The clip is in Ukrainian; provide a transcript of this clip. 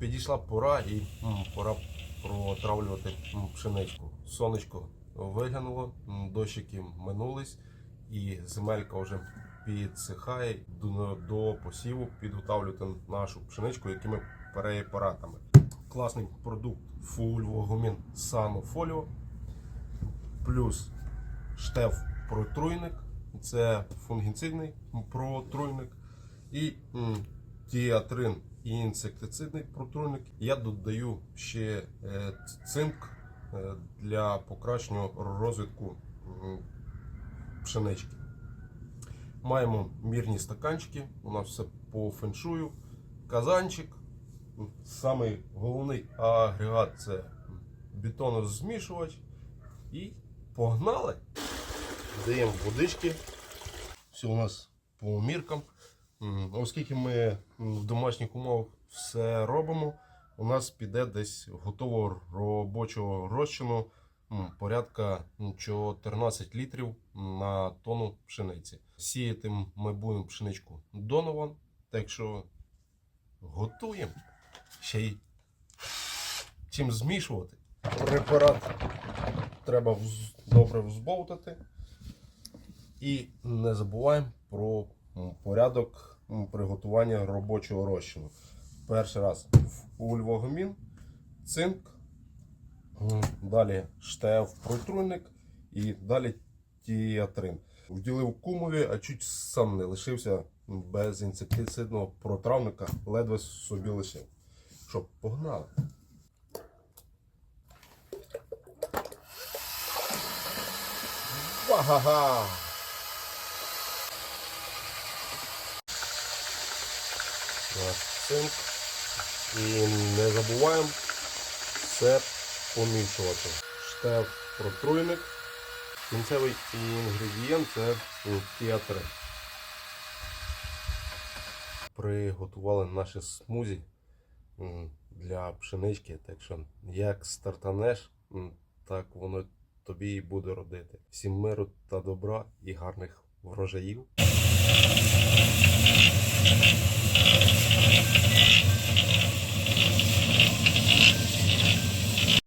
підійшла пора і м, пора протравлювати м, пшеничку. Сонечко виглянуло, дощики минулись, і земелька вже підсихає до, до посіву підготавлювати нашу пшеничку якими препаратами. Класний продукт фульвогумін санофоліо плюс штеф протруйник, це фунгіцидний протруйник, і діатрин і інсектицидний протруйник. Я додаю ще е, цинк е, для покращення розвитку пшенички. Маємо мірні стаканчики, у нас все по феншую. Казанчик. Самий головний агрегат це бетонозмішувач. І погнали. Даємо водички. Все у нас по міркам. Оскільки ми в домашніх умовах все робимо, у нас піде десь готового робочого розчину порядка 14 літрів на тонну пшениці. Сіяти ми будемо пшеничку донован, так що готуємо. Ще й чим змішувати. Препарат треба добре взбовтати. І не забуваємо про порядок приготування робочого розчину. Перший раз ульвогомін, цинк, далі штеф протруйник і далі тіатрин. Вділив кумові, а чуть сам не лишився без інсектицидного протравника, ледве собі лишив. Що, погнали? Ва-га-га! Наш цинк. І не забуваємо все помішувати. Штеф протруйник. Кінцевий інгредієнт це тіатри. Приготували наше смузі для пшенички. Так що як стартанеш, так воно тобі і буде родити. Всім миру та добра і гарних врожаїв.